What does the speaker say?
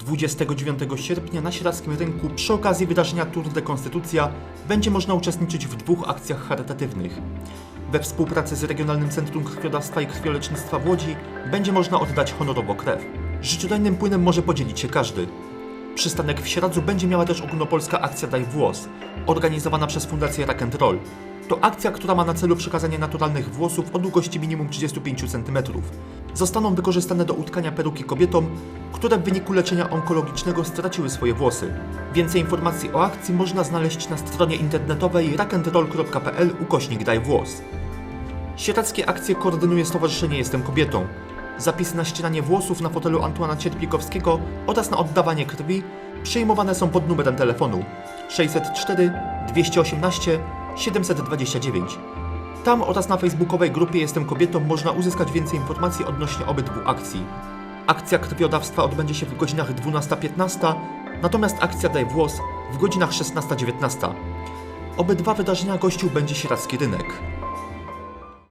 29 sierpnia na Sieradzkim Rynku przy okazji wydarzenia Tour de Konstytucja będzie można uczestniczyć w dwóch akcjach charytatywnych. We współpracy z Regionalnym Centrum Krwiodawstwa i Krwiolecznictwa w Łodzi będzie można oddać honorowo krew. Życiodajnym płynem może podzielić się każdy. Przystanek w Sieradzu będzie miała też ogólnopolska akcja Daj Włos, organizowana przez Fundację Rock Roll. To akcja, która ma na celu przekazanie naturalnych włosów o długości minimum 35 cm. Zostaną wykorzystane do utkania peruki kobietom, które w wyniku leczenia onkologicznego straciły swoje włosy. Więcej informacji o akcji można znaleźć na stronie internetowej rockandroll.pl ukośnik Daj Włos. Sieradzkie akcje koordynuje Stowarzyszenie Jestem Kobietą. Zapisy na ścinanie włosów na fotelu Antuana Cierpikowskiego oraz na oddawanie krwi przyjmowane są pod numerem telefonu 604 218 729. Tam oraz na facebookowej grupie Jestem Kobietą można uzyskać więcej informacji odnośnie obydwu akcji. Akcja krwiodawstwa odbędzie się w godzinach 12-15, natomiast akcja Daj Włos w godzinach 16-19. Obydwa wydarzenia gościł będzie Sieradzki Rynek.